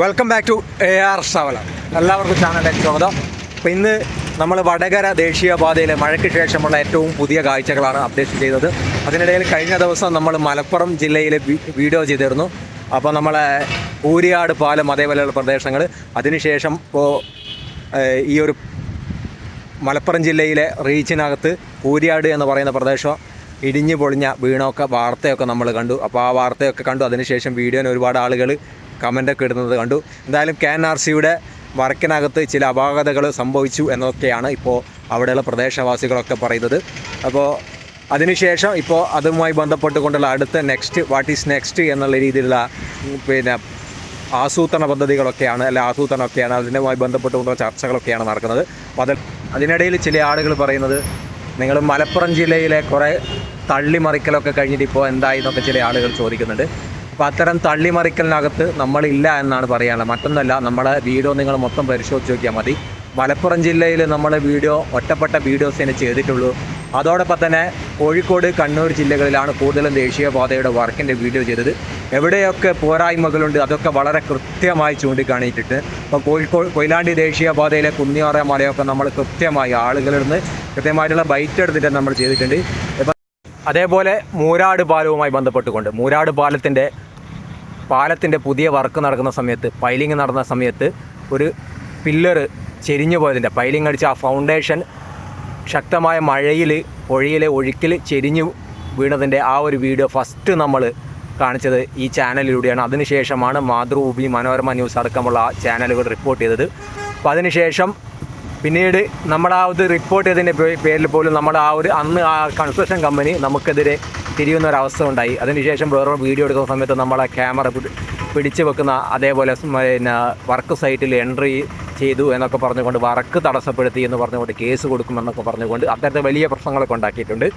Welcome back to A R സവല എല്ലാവർക്കും ചാനലിലേക്ക് സ്വാഗതം. അപ്പോൾ ഇന്ന് നമ്മൾ വടകര ദേശീയപാതയിലെ മഴയ്ക്ക് ശേഷമുള്ള ഏറ്റവും പുതിയ കാഴ്ചകളാണ് അപ്ഡേറ്റ് ചെയ്തത്. അതിനിടയിൽ കഴിഞ്ഞ ദിവസം നമ്മൾ മലപ്പുറം ജില്ലയിലെ വീഡിയോ ചെയ്തിരുന്നു. അപ്പോൾ നമ്മളെ ഊരിയാട് പാലം അതേപോലെയുള്ള പ്രദേശങ്ങൾ അതിനുശേഷം ഇപ്പോൾ ഈ ഒരു മലപ്പുറം ജില്ലയിലെ റീച്ചിനകത്ത് ഊരിയാട് എന്ന് പറയുന്ന പ്രദേശം ഇടിഞ്ഞു പൊളിഞ്ഞ വീണൊക്കെ വാർത്തയൊക്കെ നമ്മൾ കണ്ടു. അപ്പോൾ ആ വാർത്തയൊക്കെ കണ്ടു. അതിനുശേഷം വീഡിയോന് ഒരുപാട് ആളുകൾ കമന്റൊക്കെ ഇടുന്നത് കണ്ടു. എന്തായാലും കെ എൻ ആർ സിയുടെ വർക്കിനകത്ത് ചില അപാകതകൾ സംഭവിച്ചു എന്നൊക്കെയാണ് ഇപ്പോൾ അവിടെയുള്ള പ്രദേശവാസികളൊക്കെ പറയുന്നത്. അപ്പോൾ അതിനുശേഷം ഇപ്പോൾ അതുമായി ബന്ധപ്പെട്ടുകൊണ്ടുള്ള അടുത്ത നെക്സ്റ്റ് വാട്ട് ഈസ് നെക്സ്റ്റ് എന്നുള്ള രീതിയിലുള്ള പിന്നെ ആസൂത്രണ പദ്ധതികളൊക്കെയാണ് അല്ലെ ആസൂത്രണമൊക്കെയാണ് അതിനുമായി ബന്ധപ്പെട്ടുകൊണ്ടുള്ള ചർച്ചകളൊക്കെയാണ് നടക്കുന്നത്. അപ്പോൾ അത് അതിനിടയിൽ ചില ആളുകൾ പറയുന്നത് നിങ്ങൾ മലപ്പുറം ജില്ലയിലെ കുറേ തള്ളിമറിക്കലൊക്കെ കഴിഞ്ഞിട്ട് ഇപ്പോൾ എന്തായി എന്നൊക്കെ ചില ആളുകൾ ചോദിക്കുന്നുണ്ട്. അപ്പോൾ അത്തരം തള്ളിമറിക്കലിനകത്ത് നമ്മളില്ല എന്നാണ് പറയാനുള്ളത്. മറ്റൊന്നല്ല നമ്മളെ വീഡിയോ നിങ്ങൾ മൊത്തം പരിശോധിച്ച് നോക്കിയാൽ മതി. മലപ്പുറം ജില്ലയിൽ നമ്മൾ വീഡിയോ ഒറ്റപ്പെട്ട വീഡിയോസ് തന്നെ ചെയ്തിട്ടുള്ളൂ. അതോടൊപ്പം തന്നെ കോഴിക്കോട് കണ്ണൂർ ജില്ലകളിലാണ് കൂടുതലും ദേശീയപാതയുടെ വർക്കിന്റെ വീഡിയോ ചെയ്തത്. എവിടെയൊക്കെ പോരായ്മകളുണ്ട് അതൊക്കെ വളരെ കൃത്യമായി ചൂണ്ടിക്കാണിയിട്ടിട്ട് ഇപ്പോൾ കോഴിക്കോട് കൊയിലാണ്ടി ദേശീയപാതയിലെ കുന്നിയാറ മലയൊക്കെ നമ്മൾ കൃത്യമായി ആളുകളിൽ നിന്ന് കൃത്യമായിട്ടുള്ള ബൈറ്റ് എടുത്തിട്ട് നമ്മൾ ചെയ്തിട്ടുണ്ട്. അതേപോലെ മൂരാട് പാലവുമായി ബന്ധപ്പെട്ടുകൊണ്ട് മൂരാട് പാലത്തിന്റെ പാലത്തിന്റെ പുതിയ വർക്ക് നടക്കുന്ന സമയത്ത് പൈലിംഗ് നടന്ന സമയത്ത് ഒരു പില്ലറ് ചെരിഞ്ഞു പോയതിന്റെ പൈലിംഗ് അടിച്ച ആ ഫൗണ്ടേഷൻ ശക്തമായ മഴയിൽ പുഴയിലെ ഒഴുക്കിൽ ചെരിഞ്ഞു വീണതിന്റെ ആ ഒരു വീഡിയോ ഫസ്റ്റ് നമ്മൾ കാണിച്ചത് ഈ ചാനലിലൂടെയാണ്. അതിനുശേഷമാണ് മാതൃഭൂമി മനോരമ ന്യൂസ് അടക്കമുള്ള ആ ചാനലുകൾ റിപ്പോർട്ട് ചെയ്തത്. അപ്പോൾ അതിനുശേഷം പിന്നീട് നമ്മൾ ആ ഇത് റിപ്പോർട്ട് ചെയ്തതിന്റെ പേരിൽ പോലും നമ്മൾ ആ ഒരു അന്ന് ആ കൺസ്ട്രക്ഷൻ കമ്പനി നമുക്കെതിരെ തിരിയുന്ന ഒരു അവസ്ഥ ഉണ്ടായി. അതിനുശേഷം വേറൊരു വീഡിയോ എടുക്കുന്ന സമയത്ത് നമ്മളെ ക്യാമറ പിടി- പിടിച്ചു വെക്കുന്ന അതേപോലെ പിന്നെ വർക്ക് സൈറ്റിൽ എൻട്രി ചെയ്തു എന്നൊക്കെ പറഞ്ഞുകൊണ്ട് വർക്ക് തടസ്സപ്പെടുത്തി എന്ന് പറഞ്ഞുകൊണ്ട് കേസ് കൊടുക്കുമെന്നൊക്കെ പറഞ്ഞുകൊണ്ട് അത്തരത്തിൽ വലിയ പ്രശ്നങ്ങളൊക്കെ ഉണ്ടാക്കിയിട്ടുണ്ട്.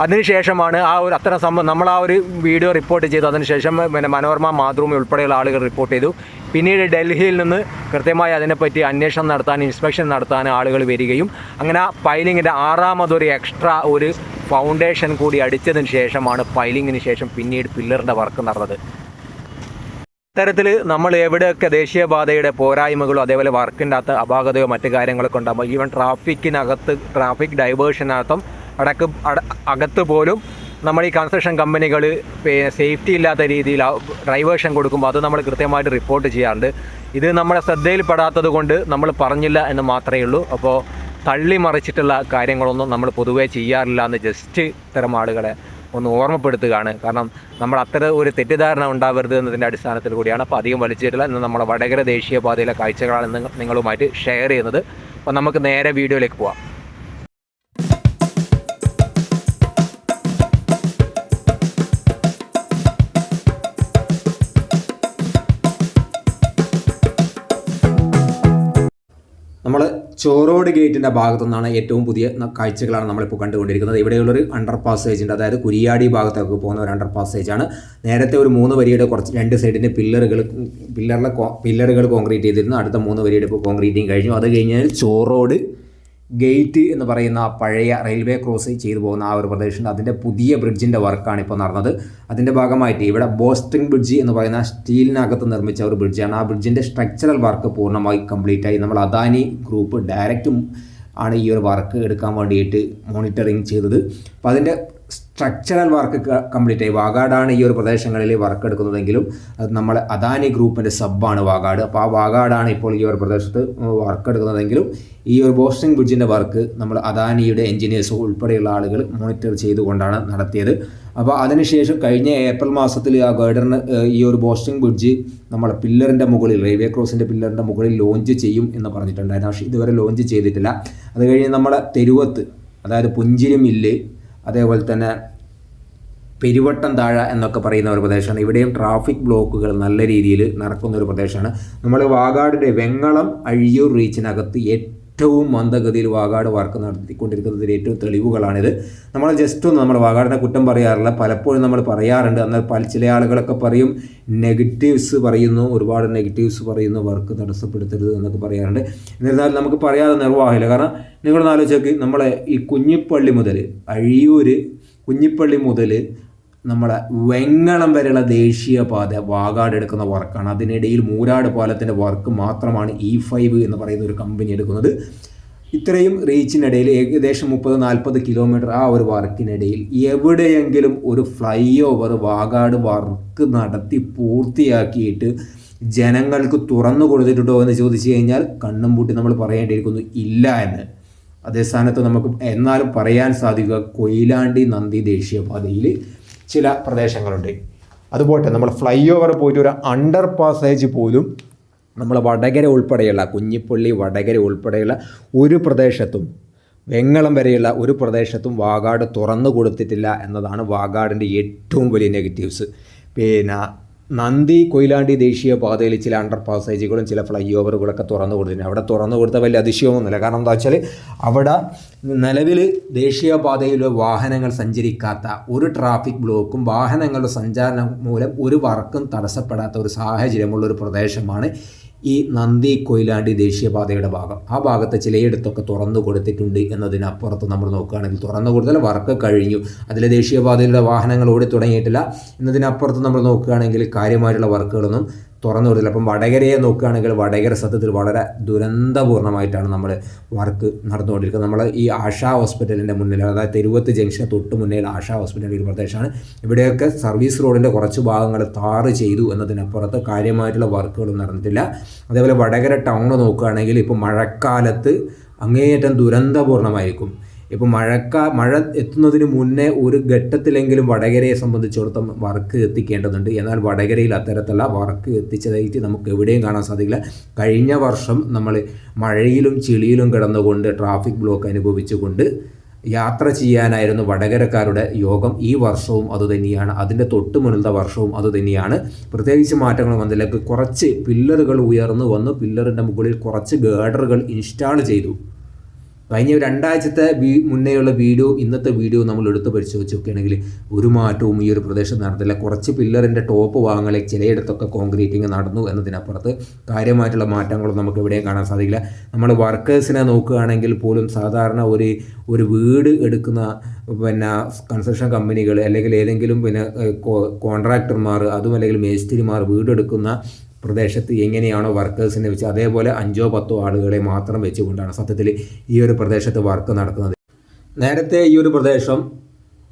അതിനുശേഷമാണ് ആ ഒരു അത്തരം സംഭവം നമ്മൾ ആ ഒരു വീഡിയോ റിപ്പോർട്ട് ചെയ്തു. അതിനുശേഷം പിന്നെ മനോരമ മാതൃഭൂമി ഉൾപ്പെടെയുള്ള ആളുകൾ റിപ്പോർട്ട് ചെയ്തു. പിന്നീട് ഡൽഹിയിൽ നിന്ന് കൃത്യമായി അതിനെപ്പറ്റി അന്വേഷണം നടത്താൻ ഇൻസ്പെക്ഷൻ നടത്താൻ ആളുകൾ വരികയും അങ്ങനെ ആ ഫയലിങ്ങിന്റെ ആറാമതൊരു എക്സ്ട്രാ ഒരു ഫൗണ്ടേഷൻ കൂടി അടിച്ചതിന് ശേഷമാണ് പൈലിങ്ങിന് ശേഷം പിന്നീട് പില്ലറിന്റെ വർക്ക് നടന്നത്. ഇത്തരത്തിൽ നമ്മൾ എവിടെയൊക്കെ ദേശീയപാതയുടെ പോരായ്മകളോ അതേപോലെ വർക്കിന്റെ അകത്ത് അപാകതയോ മറ്റു കാര്യങ്ങളൊക്കെ ഉണ്ടാകുമ്പോൾ ഈവൻ ട്രാഫിക്കിനകത്ത് ട്രാഫിക് ഡൈവേഷനകത്തും അടക്ക് അകത്ത് പോലും നമ്മൾ ഈ കൺസ്ട്രക്ഷൻ കമ്പനികൾ സേഫ്റ്റി ഇല്ലാത്ത രീതിയിൽ ഡ്രൈവേഷൻ കൊടുക്കുമ്പോൾ അത് നമ്മൾ കൃത്യമായിട്ട് റിപ്പോർട്ട് ചെയ്യാറുണ്ട്. ഇത് നമ്മുടെ ശ്രദ്ധയിൽപ്പെടാത്തത് കൊണ്ട് നമ്മൾ പറഞ്ഞില്ല എന്ന് മാത്രമേ ഉള്ളൂ. അപ്പോൾ തള്ളി മറിച്ചിട്ടുള്ള കാര്യങ്ങളൊന്നും നമ്മൾ പൊതുവേ ചെയ്യാറില്ല എന്ന് ജസ്റ്റ് ഇത്തരം ആളുകളെ ഒന്ന് ഓർമ്മപ്പെടുത്തുകയാണ്. കാരണം നമ്മൾ അത്തരം ഒരു തെറ്റിദ്ധാരണ ഉണ്ടാവരുത് എന്നതിന്റെ അടിസ്ഥാനത്തിൽ കൂടിയാണ് അപ്പോൾ അധികം വലിച്ചിട്ടില്ല. ഇന്ന് നമ്മുടെ വടകര ദേശീയപാതയിലെ കാഴ്ചകളാണ് നിങ്ങളുമായിട്ട് ഷെയർ ചെയ്യുന്നത്. അപ്പോൾ നമുക്ക് നേരെ വീഡിയോയിലേക്ക് പോവാം. ചോറോട് ഗേറ്റിന്റെ ഭാഗത്തു നിന്നാണ് ഏറ്റവും പുതിയ കാഴ്ചകളാണ് നമ്മളിപ്പോൾ കണ്ടുകൊണ്ടിരിക്കുന്നത്. ഇവിടെയുള്ളൊരു അണ്ടർ പാസേജ് ഉണ്ട്. അതായത് കുരിയാടി ഭാഗത്തേക്ക് പോകുന്ന ഒരു അണ്ടർ പാസേജാണ് നേരത്തെ ഒരു മൂന്ന് വരിയുടെ കുറച്ച് രണ്ട് സൈഡിന്റെ പില്ലറുകൾ പില്ലറിലെ പില്ലറുകൾ കോൺക്രീറ്റ് ചെയ്തിരുന്നു. അടുത്ത മൂന്ന് വരിയുടെ ഇപ്പോൾ കോൺക്രീറ്റിങ് കഴിഞ്ഞു. അത് കഴിഞ്ഞാൽ ചോറോഡ് ഗേറ്റ് എന്ന് പറയുന്ന പഴയ റെയിൽവേ ക്രോസ് ചെയ്തു പോകുന്ന ആ ഒരു പ്രദേശമുണ്ട് അതിന്റെ പുതിയ ബ്രിഡ്ജിന്റെ വർക്കാണ് ഇപ്പോൾ നടന്നത്. അതിന്റെ ഭാഗമായിട്ട് ഇവിടെ ബോസ്റ്റിംഗ് ബ്രിഡ്ജ് എന്ന് പറയുന്ന സ്റ്റീലിനകത്ത് നിർമ്മിച്ച ഒരു ബ്രിഡ്ജാണ്. ആ ബ്രിഡ്ജിന്റെ സ്ട്രക്ചറൽ വർക്ക് പൂർണമായി കംപ്ലീറ്റ് ആയി നമ്മൾ അദാനി ഗ്രൂപ്പ് ഡയറക്റ്റ് ആണ് ഈ ഒരു വർക്ക് എടുക്കാൻ വേണ്ടിയിട്ട് മോണിറ്ററിങ് ചെയ്തത്. അപ്പോൾ അതിന്റെ സ്ട്രക്ചറൽ വർക്ക് കംപ്ലീറ്റ് ആയി. വാഗാടാണ് ഈ ഒരു പ്രദേശങ്ങളിൽ വർക്ക് എടുക്കുന്നതെങ്കിലും അത് നമ്മൾ അദാനി ഗ്രൂപ്പിന്റെ സബ്ബാണ് വാഗാട്. അപ്പോൾ ആ വാഗാടാണ് ഇപ്പോൾ ഈ ഒരു പ്രദേശത്ത് വർക്ക് എടുക്കുന്നതെങ്കിലും ഈ ഒരു ബോസ്റ്റിംഗ് ബ്രിഡ്ജിന്റെ വർക്ക് നമ്മൾ അദാനിയുടെ എഞ്ചിനീയേഴ്സ് ഉൾപ്പെടെയുള്ള ആളുകൾ മോണിറ്റർ ചെയ്തുകൊണ്ടാണ് നടത്തിയത്. അപ്പോൾ അതിനുശേഷം കഴിഞ്ഞ ഏപ്രിൽ മാസത്തിൽ ആ ഗൈഡറിന് ഈ ഒരു ബോസ്റ്റിംഗ് ബ്രിഡ്ജ് നമ്മളെ പില്ലറിന്റെ മുകളിൽ റെയിൽവേ ക്രോസിന്റെ പില്ലറിന്റെ മുകളിൽ ലോഞ്ച് ചെയ്യും എന്ന് പറഞ്ഞിട്ടുണ്ടായിരുന്നു. പക്ഷേ ഇതുവരെ ലോഞ്ച് ചെയ്തിട്ടില്ല. അത് കഴിഞ്ഞ് നമ്മളെ തെരുവത്ത് അതായത് പുഞ്ചിരി മില്ല് അതേപോലെ തന്നെ പെരുവട്ടം താഴ എന്നൊക്കെ പറയുന്ന ഒരു പ്രദേശമാണ്. ഇവിടെയും ട്രാഫിക് ബ്ലോക്കുകൾ നല്ല രീതിയിൽ നടക്കുന്ന ഒരു പ്രദേശമാണ്. നമ്മൾ വാഗാടിന്റെ വെങ്ങളം അഴിയൂർ റീച്ചിനകത്ത് ഏറ്റവും മന്ദഗതിയിൽ വാഗാട് വർക്ക് നടത്തിക്കൊണ്ടിരിക്കുന്നതിൽ ഏറ്റവും തെളിവുകളാണിത്. നമ്മൾ ജസ്റ്റ് ഒന്ന് നമ്മൾ വാഗാടിനെ കുറ്റം പറയാറില്ല. പലപ്പോഴും നമ്മൾ പറയാറുണ്ട്. എന്നാൽ പല ചില ആളുകളൊക്കെ പറയും നെഗറ്റീവ്സ് പറയുന്നു ഒരുപാട് നെഗറ്റീവ്സ് പറയുന്നു വർക്ക് തടസ്സപ്പെടുത്തരുത് എന്നൊക്കെ പറയാറുണ്ട്. എന്നിരുന്നാലും നമുക്ക് പറയാതെ നിർവാഹമില്ല. കാരണം നിങ്ങളൊന്ന് ആലോചിച്ച് നമ്മളെ ഈ കുഞ്ഞിപ്പള്ളി മുതൽ അഴിയൂർ കുഞ്ഞിപ്പള്ളി മുതൽ നമ്മളെ വെങ്ങളം വരെയുള്ള ദേശീയപാത വാഗാട് എടുക്കുന്ന വർക്കാണ്. അതിനിടയിൽ മൂരാട് പാലത്തിന്റെ വർക്ക് മാത്രമാണ് ഇ ഫൈവ് എന്ന് പറയുന്ന ഒരു കമ്പനി എടുക്കുന്നത്. ഇത്രയും റീച്ചിനിടയിൽ ഏകദേശം മുപ്പത് നാൽപ്പത് കിലോമീറ്റർ ആ ഒരു വർക്കിനിടയിൽ എവിടെയെങ്കിലും ഒരു ഫ്ലൈ ഓവർ വാഗാട് വർക്ക് നടത്തി പൂർത്തിയാക്കിയിട്ട് ജനങ്ങൾക്ക് തുറന്നു കൊടുത്തിട്ടുണ്ടോ എന്ന് ചോദിച്ചു കഴിഞ്ഞാൽ കണ്ണും പൂട്ടി നമ്മൾ പറയേണ്ടിയിരിക്കുന്നു ഇല്ല എന്ന്. അതേ സ്ഥാനത്ത് നമുക്ക് എന്നാലും പറയാൻ സാധിക്കുക കൊയിലാണ്ടി നന്ദി ദേശീയപാതയിൽ ചില പ്രദേശങ്ങളുണ്ട്. അതുപോലെ നമ്മൾ ഫ്ലൈ ഓവർ പോയിട്ട് ഒരു അണ്ടർ പാസേജ് പോലും നമ്മൾ വടകര ഉൾപ്പെടെയുള്ള കുഞ്ഞിപ്പള്ളി വടകര ഉൾപ്പെടെയുള്ള ഒരു പ്രദേശത്തും വെങ്ങളം വരെയുള്ള ഒരു പ്രദേശത്തും വാഗാട് തുറന്നു കൊടുത്തിട്ടില്ല എന്നതാണ് വാഗാടിന്റെ ഏറ്റവും വലിയ നെഗറ്റീവ്സ് പിന്നെ നന്ദി കൊയിലാണ്ടി ദേശീയ പാതയിൽ ചില അണ്ടർ പാസേജുകളും ചില ഫ്ലൈ ഓവറുകളൊക്കെ തുറന്നു കൊടുത്തിട്ടുണ്ട്. അവിടെ തുറന്നു കൊടുത്ത വലിയ അതിശയമൊന്നുമില്ല. കാരണം എന്താ വെച്ചാൽ അവിടെ നിലവിൽ ദേശീയപാതയിലെ വാഹനങ്ങൾ സഞ്ചരിക്കാത്ത ഒരു ട്രാഫിക് ബ്ലോക്കും വാഹനങ്ങളുടെ സഞ്ചാരം മൂലം ഒരു വർക്കും തടസ്സപ്പെടാത്ത ഒരു സാഹചര്യമുള്ള ഒരു പ്രദേശമാണ് ഈ നന്ദി കൊയിലാണ്ടി ദേശീയപാതയുടെ ഭാഗം. ആ ഭാഗത്തെ ചിലയിടത്തൊക്കെ തുറന്നു കൊടുത്തിട്ടുണ്ട് എന്നതിനപ്പുറത്ത് നമ്മൾ നോക്കുകയാണെങ്കിൽ തുറന്നു കൊടുത്താൽ വർക്ക് കഴിഞ്ഞു. അതിലെ ദേശീയപാതയിലുള്ള വാഹനങ്ങൾ ഓടി തുടങ്ങിയിട്ടില്ല എന്നതിനപ്പുറത്ത് നമ്മൾ നോക്കുകയാണെങ്കിൽ കാര്യമായിട്ടുള്ള വർക്കുകളൊന്നും തുറന്നു കൊടുത്തില്ല. അപ്പം വടകരയെ നോക്കുകയാണെങ്കിൽ വടകര സത്യത്തിൽ വളരെ ദുരന്തപൂർണമായിട്ടാണ് നമ്മൾ വർക്ക് നടന്നുകൊണ്ടിരിക്കുന്നത്. നമ്മൾ ഈ ആശാ ഹോസ്പിറ്റലിന്റെ മുന്നിൽ അതായത് തെരുവത്ത് ജംഗ്ഷന് തൊട്ട് മുന്നിൽ ആശാ ഹോസ്പിറ്റലിന്റെ ഒരു പ്രദേശമാണ്. ഇവിടെയൊക്കെ സർവീസ് റോഡിന്റെ കുറച്ച് ഭാഗങ്ങൾ താറ് ചെയ്തു എന്നതിനപ്പുറത്ത് കാര്യമായിട്ടുള്ള വർക്കുകളും നടന്നിട്ടില്ല. അതേപോലെ വടകര ടൗൺ നോക്കുകയാണെങ്കിൽ ഇപ്പോൾ മഴക്കാലത്ത് അങ്ങേയറ്റം ദുരന്തപൂർണമായിരിക്കും ഇപ്പോൾ മഴക്ക മഴ എത്തുന്നതിന് മുന്നേ ഒരു ഘട്ടത്തിലെങ്കിലും വടകരയെ സംബന്ധിച്ചിടത്തോളം വർക്ക് എത്തിക്കേണ്ടതുണ്ട്. എന്നാൽ വടകരയിൽ അത്തരത്തിലുള്ള വർക്ക് എത്തിച്ചതായിട്ട് നമുക്ക് എവിടെയും കാണാൻ സാധിക്കില്ല. കഴിഞ്ഞ വർഷം നമ്മൾ മഴയിലും ചെളിയിലും കിടന്നുകൊണ്ട് ട്രാഫിക് ബ്ലോക്ക് അനുഭവിച്ചുകൊണ്ട് യാത്ര ചെയ്യാനായിരുന്നു വടകരക്കാരുടെ യോഗം. ഈ വർഷവും അതുതന്നെയാണ് അതിന്റെ തൊട്ട് മുന്നിലത്തെ വർഷവും അതുതന്നെയാണ് പ്രത്യേകിച്ച് മാറ്റങ്ങൾ വന്നതിലേക്ക് കുറച്ച് പില്ലറുകൾ ഉയർന്നു വന്നു. പില്ലറിന്റെ മുകളിൽ കുറച്ച് ഗേഡറുകൾ ഇൻസ്റ്റാൾ ചെയ്തു. കഴിഞ്ഞ രണ്ടാഴ്ചത്തെ മുന്നേയുള്ള വീഡിയോ ഇന്നത്തെ വീഡിയോ നമ്മൾ എടുത്ത് പരിശോധിച്ച് നോക്കുകയാണെങ്കിൽ ഒരു മാറ്റവും ഈ ഒരു പ്രദേശം നടന്നില്ല. കുറച്ച് പില്ലറിന്റെ ടോപ്പ് ഭാഗങ്ങളിൽ ചിലയിടത്തൊക്കെ കോൺക്രീറ്റിംഗ് നടന്നു എന്നതിനപ്പുറത്ത് കാര്യമായിട്ടുള്ള മാറ്റങ്ങളൊന്നും നമുക്ക് എവിടെയും കാണാൻ സാധിക്കില്ല. നമ്മൾ വർക്കേഴ്സിനെ നോക്കുകയാണെങ്കിൽ പോലും സാധാരണ ഒരു ഒരു വീട് എടുക്കുന്ന പിന്നെ കൺസ്ട്രക്ഷൻ കമ്പനികൾ അല്ലെങ്കിൽ ഏതെങ്കിലും പിന്നെ കോൺട്രാക്ടർമാർ അതും അല്ലെങ്കിൽ മേസ്തിരിമാർ വീടെടുക്കുന്ന പ്രദേശത്ത് എങ്ങനെയാണോ വർക്കേഴ്സിനെ വെച്ച് അതേപോലെ അഞ്ചോ പത്തോ ആളുകളെ മാത്രം വെച്ചുകൊണ്ടാണ് സത്യത്തിൽ ഈ ഒരു പ്രദേശത്ത് വർക്ക് നടക്കുന്നത്. നേരത്തെ ഈ ഒരു പ്രദേശം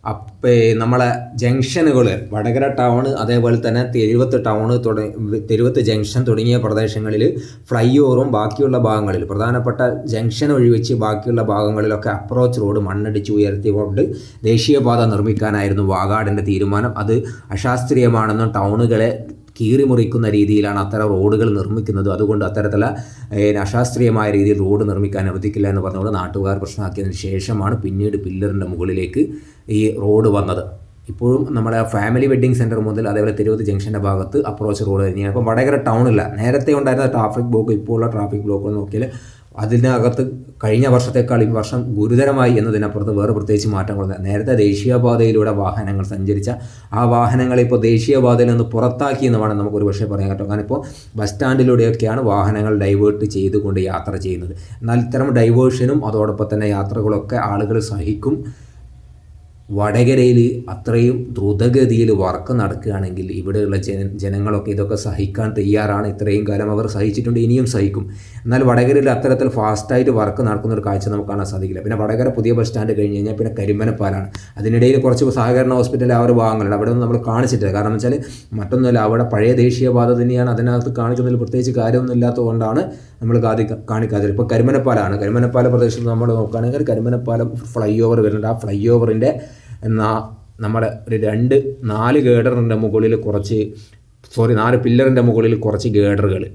അപ്പേ നമ്മളെ ജംഗ്ഷനുകൾ വടകര ടൗൺ അതേപോലെ തന്നെ തെരുവത്ത് ടൗൺ തുടങ്ങി തെരുവത്ത് ജംഗ്ഷൻ തുടങ്ങിയ പ്രദേശങ്ങളിൽ ഫ്ലൈ ഓവറും ബാക്കിയുള്ള ഭാഗങ്ങളിൽ പ്രധാനപ്പെട്ട ജംഗ്ഷൻ ഒഴിവെച്ച് ബാക്കിയുള്ള ഭാഗങ്ങളിലൊക്കെ അപ്രോച്ച് റോഡ് മണ്ണടിച്ച് ഉയർത്തിക്കൊണ്ട് ദേശീയപാത നിർമ്മിക്കാനായിരുന്നു വാഗാടിന്റെ തീരുമാനം. അത് അശാസ്ത്രീയമാണെന്നും ടൗണുകളെ കീറിമുറിക്കുന്ന രീതിയിലാണ് അത്തരം റോഡുകൾ നിർമ്മിക്കുന്നത്. അതുകൊണ്ട് അത്തരത്തിലുള്ള അശാസ്ത്രീയമായ രീതിയിൽ റോഡ് നിർമ്മിക്കാൻ അനുവദിക്കില്ല എന്ന് പറഞ്ഞുകൊണ്ട് നാട്ടുകാർ പ്രശ്നമാക്കിയതിന് ശേഷമാണ് പിന്നീട് പില്ലറിന്റെ മുകളിലേക്ക് ഈ റോഡ് വന്നത്. ഇപ്പോഴും നമ്മുടെ ഫാമിലി വെഡ്ഡിംഗ് സെന്റർ മുതൽ അതേപോലെ തിരുവതി ജംഗ്ഷന്റെ ഭാഗത്ത് അപ്രോച്ച് റോഡ് തന്നെയാണ്. അപ്പം വടകര ടൗണില്ല. നേരത്തെ ഉണ്ടായിരുന്ന ട്രാഫിക് ബ്ലോക്ക് ഇപ്പോൾ ഉള്ള ട്രാഫിക് ബ്ലോക്ക് നോക്കിയാൽ അതിനകത്ത് കഴിഞ്ഞ വർഷത്തേക്കാൾ ഈ വർഷം ഗുരുതരമായി എന്നതിനപ്പുറത്ത് വേറെ പ്രത്യേകിച്ച് മാറ്റങ്ങളൊന്നും നേരത്തെ ദേശീയപാതയിലൂടെ വാഹനങ്ങൾ സഞ്ചരിച്ച ആ വാഹനങ്ങളെ ഇപ്പോൾ ദേശീയപാതയിൽ നിന്ന് പുറത്താക്കി എന്ന് വേണം നമുക്കൊരു പക്ഷേ പറയാൻ പറ്റും കാരണം ഇപ്പോൾ ബസ് സ്റ്റാൻഡിലൂടെയൊക്കെയാണ് വാഹനങ്ങൾ ഡൈവേർട്ട് ചെയ്തുകൊണ്ട് യാത്ര ചെയ്യുന്നത്. എന്നാൽ ഇത്തരം ഡൈവേർഷനും അതോടൊപ്പം തന്നെ യാത്രകളൊക്കെ ആളുകൾ സഹിക്കും. വടകരയിൽ അത്രയും ദ്രുതഗതിയിൽ വർക്ക് നടക്കുകയാണെങ്കിൽ ഇവിടെയുള്ള ജന ജനങ്ങളൊക്കെ ഇതൊക്കെ സഹിക്കാൻ തയ്യാറാണ്. ഇത്രയും കാലം അവർ സഹിച്ചിട്ടുണ്ട് ഇനിയും സഹിക്കും. എന്നാൽ വടകരയിൽ അത്തരത്തിൽ ഫാസ്റ്റായിട്ട് വർക്ക് നടക്കുന്ന ഒരു കാഴ്ച നമുക്ക് കാണാൻ സാധിക്കില്ല. പിന്നെ വടകര പുതിയ ബസ് സ്റ്റാൻഡ് കഴിഞ്ഞ് കഴിഞ്ഞാൽ പിന്നെ കരിമനപ്പാലാണ് അതിനിടയിൽ കുറച്ച് സഹകരണ ഹോസ്പിറ്റലിൽ അവർ വാങ്ങലുണ്ട് അവിടെ നമ്മൾ കാണിച്ചിട്ടില്ല. കാരണം വെച്ചാൽ മറ്റൊന്നുമല്ല അവിടെ പഴയ ദേശീയപാത തന്നെയാണ് അതിനകത്ത് കാണിക്കുന്നതിൽ പ്രത്യേകിച്ച് കാര്യമൊന്നും ഇല്ലാത്തതുകൊണ്ടാണ് നമ്മൾ കാതി കാണിക്കാത്തത്. ഇപ്പോൾ കരിമനപ്പാലാണ് കരിമനപ്പാല പ്രദേശത്ത് നമ്മൾ നോക്കുകയാണെങ്കിൽ കരിമനപ്പാലം ഫ്ലൈ ഓവർ വരുന്നുണ്ട്. ആ ഫ്ലൈ ഓവറിന്റെ എന്നാ നമ്മുടെ ഒരു രണ്ട് നാല് ഗേഡറിന്റെ മുകളിൽ കുറച്ച് സോറി നാല് പില്ലറിന്റെ മുകളിൽ കുറച്ച് ഗേഡറുകൾ.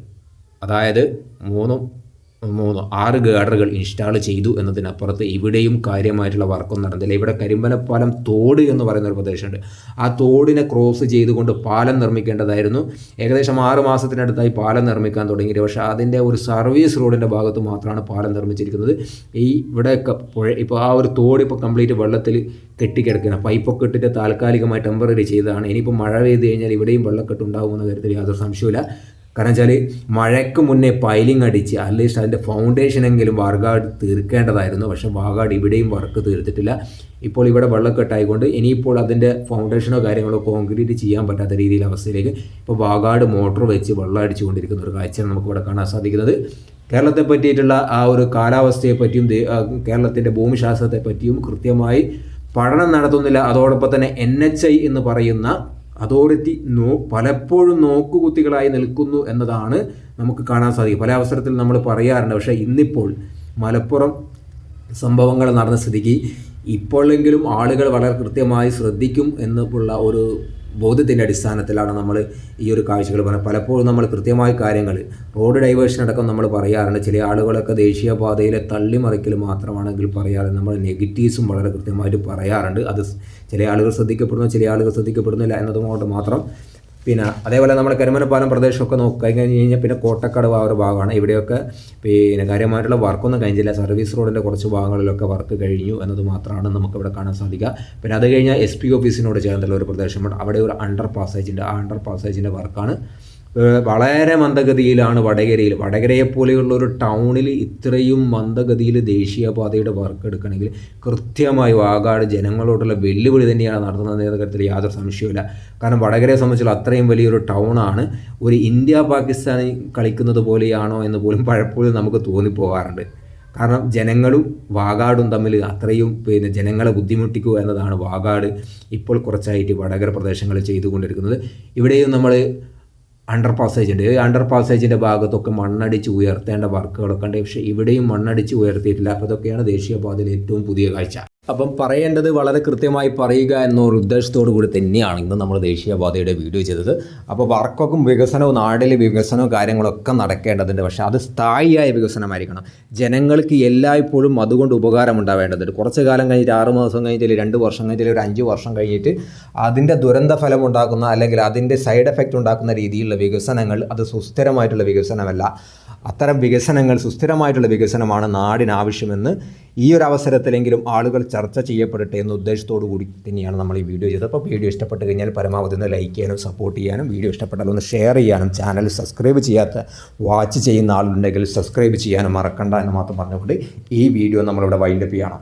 അതായത് മൂന്നും മൂന്ന് ആറ് ഗേഡറുകൾ ഇൻസ്റ്റാൾ ചെയ്തു എന്നതിനപ്പുറത്ത് ഇവിടെയും കാര്യമായിട്ടുള്ള വർക്കൊന്നും നടന്നില്ല. ഇവിടെ കരിമ്പനപ്പാലം തോട് എന്ന് പറയുന്ന ഒരു പ്രദേശമുണ്ട്. ആ തോടിനെ ക്രോസ് ചെയ്തുകൊണ്ട് പാലം നിർമ്മിക്കേണ്ടതായിരുന്നു. ഏകദേശം ആറ് മാസത്തിനടുത്തായി പാലം നിർമ്മിക്കാൻ തുടങ്ങിയത് പക്ഷേ അതിന്റെ ഒരു സർവീസ് റോഡിന്റെ ഭാഗത്ത് മാത്രമാണ് പാലം നിർമ്മിച്ചിരിക്കുന്നത്. ഈ ഇവിടെയൊക്കെ പുഴ ഇപ്പോൾ ആ ഒരു തോട് ഇപ്പോൾ കംപ്ലീറ്റ് വെള്ളത്തിൽ കെട്ടിക്കിടക്കുകയാണ്. പൈപ്പൊക്കെ ഇട്ടിട്ട് താൽക്കാലികമായി ടെമ്പററി ചെയ്തതാണ്. ഇനിയിപ്പോൾ മഴ പെയ്ത് കഴിഞ്ഞാൽ ഇവിടെയും വെള്ളക്കെട്ട് ഉണ്ടാകുമെന്ന കാര്യത്തിൽ യാതൊരു സംശയമില്ല കാരണം വെച്ചാൽ മഴയ്ക്ക് മുന്നേ പൈലിംഗ് അടിച്ച് അറ്റ്ലീസ്റ്റ് അതിന്റെ ഫൗണ്ടേഷനെങ്കിലും വാഗാട് തീർക്കേണ്ടതായിരുന്നു. പക്ഷെ വാഗാട് ഇവിടെയും വർക്ക് തീർത്തിട്ടില്ല. ഇപ്പോൾ ഇവിടെ വെള്ളക്കെട്ടായിക്കൊണ്ട് ഇനിയിപ്പോൾ അതിന്റെ ഫൗണ്ടേഷനോ കാര്യങ്ങളോ കോൺക്രീറ്റ് ചെയ്യാൻ പറ്റാത്ത രീതിയിൽ അവസ്ഥയിലേക്ക് ഇപ്പോൾ വാഗാട് മോട്ടോർ വെച്ച് വെള്ളം അടിച്ചുകൊണ്ടിരിക്കുന്ന ഒരു കാഴ്ചയാണ് നമുക്ക് ഇവിടെ കാണാൻ സാധിക്കുന്നത്. കേരളത്തെ പറ്റിയിട്ടുള്ള ആ ഒരു കാലാവസ്ഥയെ പറ്റിയും കേരളത്തിന്റെ ഭൂമിശാസ്ത്രത്തെ പറ്റിയും കൃത്യമായി പഠനം നടത്തുന്നില്ല. അതോടൊപ്പം തന്നെ എൻ എച്ച് ഐ എന്ന് പറയുന്ന അതോറിറ്റി നോ പലപ്പോഴും നോക്കുകുത്തികളായി നിൽക്കുന്നു എന്നതാണ് നമുക്ക് കാണാൻ സാധിക്കും പല അവസരത്തിൽ നമ്മൾ പറയാറുണ്ട് പക്ഷേ ഇന്നിപ്പോൾ മലപ്പുറം സംഭവങ്ങൾ നടന്ന സ്ഥിതിക്ക് ഇപ്പോഴെങ്കിലും ആളുകൾ വളരെ കൃത്യമായി ശ്രദ്ധിക്കും എന്നുള്ള ഒരു ബോധ്യത്തിന്റെ അടിസ്ഥാനത്തിലാണ് നമ്മൾ ഈ ഒരു കാഴ്ചകൾ പറയുന്നത് പലപ്പോഴും നമ്മൾ കൃത്യമായ കാര്യങ്ങൾ റോഡ് ഡൈവേർഷൻ അടക്കം നമ്മൾ പറയാറുണ്ട്. ചില ആളുകളൊക്കെ ദേശീയപാതയിലെ തള്ളിമറിക്കൽ മാത്രമാണെങ്കിൽ പറയാറ്. നമ്മൾ നെഗറ്റീവ്സും വളരെ കൃത്യമായിട്ട് പറയാറുണ്ട്. അത് ചില ആളുകൾ ശ്രദ്ധിക്കപ്പെടുന്നു ചില ആളുകൾ ശ്രദ്ധിക്കപ്പെടുന്നില്ല എന്നതുകൊണ്ട് മാത്രം പിന്നെ അതേപോലെ നമ്മുടെ കരിമനപ്പാലം പ്രദേശമൊക്കെ നോക്കി കഴിഞ്ഞ് കഴിഞ്ഞാൽ പിന്നെ കോട്ടക്കടവ് ആ ഒരു ഭാഗമാണ്. ഇവിടെയൊക്കെ പിന്നെ കാര്യമായിട്ടുള്ള വർക്കൊന്നും കഴിഞ്ഞില്ല. സർവീസ് റോഡിന്റെ കുറച്ച് ഭാഗങ്ങളിലൊക്കെ വർക്ക് കഴിഞ്ഞു എന്നത് മാത്രമാണ് നമുക്കിവിടെ കാണാൻ സാധിക്കുക. പിന്നെ അത് കഴിഞ്ഞാൽ എസ് പി ഓഫീസിനോട് ചേർന്നുള്ള ഒരു പ്രദേശമുണ്ട്. അവിടെ ഒരു അണ്ടർ പാസേജിന്റെ ആ അണ്ടർ പാസേജിന്റെ വർക്കാണ് വളരെ മന്ദഗതിയിലാണ് വടകരയിൽ. വടകരയെ പോലെയുള്ള ഒരു ടൗണിൽ ഇത്രയും മന്ദഗതിയിൽ ദേശീയപാതയുടെ വർക്ക് എടുക്കണമെങ്കിൽ കൃത്യമായി വാഗാട് ജനങ്ങളോടുള്ള വെല്ലുവിളി തന്നെയാണ് നടത്തുന്നത് എന്ന കാര്യത്തിൽ യാതൊരു സംശയമില്ല കാരണം വടകരയെ സംബന്ധിച്ചുള്ള അത്രയും വലിയൊരു ടൗണാണ്. ഒരു ഇന്ത്യ പാകിസ്ഥാൻ കളിക്കുന്നത് പോലെയാണോ എന്ന് പോലും പലപ്പോഴും നമുക്ക് തോന്നിപ്പോകാറുണ്ട്. കാരണം ജനങ്ങളും വാഗാടും തമ്മിൽ അത്രയും പിന്നെ ജനങ്ങളെ ബുദ്ധിമുട്ടിക്കുക എന്നതാണ് വാഗാട് ഇപ്പോൾ കുറച്ചായിട്ട് വടകര പ്രദേശങ്ങളിൽ ചെയ്തുകൊണ്ടിരിക്കുന്നത്. ഇവിടെയും നമ്മൾ അണ്ടർ പാസേജ് ഉണ്ട്. ഈ അണ്ടർ പാസേജിന്റെ ഭാഗത്തൊക്കെ മണ്ണടിച്ച് ഉയർത്തേണ്ട വർക്കുകളൊക്കെ ഉണ്ട്. പക്ഷേ ഇവിടെയും മണ്ണടിച്ച് ഉയർത്തിയിട്ടില്ല. അപ്പോൾ ഇതൊക്കെയാണ് ദേശീയപാതയിലെ ഏറ്റവും പുതിയ കാഴ്ച. അപ്പം പറയേണ്ടത് വളരെ കൃത്യമായി പറയുക എന്നൊരു ഉദ്ദേശത്തോടു കൂടി തന്നെയാണ് ഇന്ന് നമ്മൾ ദേശീയപാതയുടെ വീഡിയോ ചെയ്തത്. അപ്പോൾ വർക്കൊക്കെ വികസനവും നാടിലെ വികസനവും കാര്യങ്ങളൊക്കെ നടക്കേണ്ടതുണ്ട്. പക്ഷേ അത് സ്ഥായിയായ വികസനമായിരിക്കണം. ജനങ്ങൾക്ക് എല്ലായ്പ്പോഴും അതുകൊണ്ട് ഉപകാരം ഉണ്ടാവേണ്ടതുണ്ട്. കുറച്ച് കാലം കഴിഞ്ഞിട്ട് ആറ് മാസം കഴിഞ്ഞിട്ട് രണ്ട് വർഷം കഴിഞ്ഞിട്ട് ഒരു അഞ്ച് വർഷം കഴിഞ്ഞിട്ട് അതിന്റെ ദുരന്ത ഫലം ഉണ്ടാക്കുന്ന അല്ലെങ്കിൽ അതിന്റെ സൈഡ് എഫക്റ്റ് ഉണ്ടാക്കുന്ന രീതിയിലുള്ള വികസനങ്ങൾ അത് സുസ്ഥിരമായിട്ടുള്ള വികസനമല്ല. അത്തരം വികസനങ്ങൾ സുസ്ഥിരമായിട്ടുള്ള വികസനമാണ് നാടിന് ആവശ്യമെന്ന് ഈ ഒരു അവസരത്തിലെങ്കിലും ആളുകൾ ചർച്ച ചെയ്യപ്പെടട്ടെ എന്ന ഉദ്ദേശത്തോടു കൂടി തന്നെയാണ് നമ്മൾ ഈ വീഡിയോ ചെയ്തത്. അപ്പോൾ വീഡിയോ ഇഷ്ടപ്പെട്ട് കഴിഞ്ഞാൽ പരമാവധി ഒന്ന് ലൈക്ക് ചെയ്യാനും സപ്പോർട്ട് ചെയ്യാനും വീഡിയോ ഇഷ്ടപ്പെട്ടാൽ ഒന്ന് ഷെയർ ചെയ്യാനും ചാനൽ സബ്സ്ക്രൈബ് ചെയ്യാത്ത വാച്ച് ചെയ്യുന്ന ആളുണ്ടെങ്കിൽ സബ്സ്ക്രൈബ് ചെയ്യാനും മറക്കണ്ട എന്ന് മാത്രം പറഞ്ഞുകൊണ്ട് ഈ വീഡിയോ നമ്മളിവിടെ വൈൻഡപ്പ് ചെയ്യണം.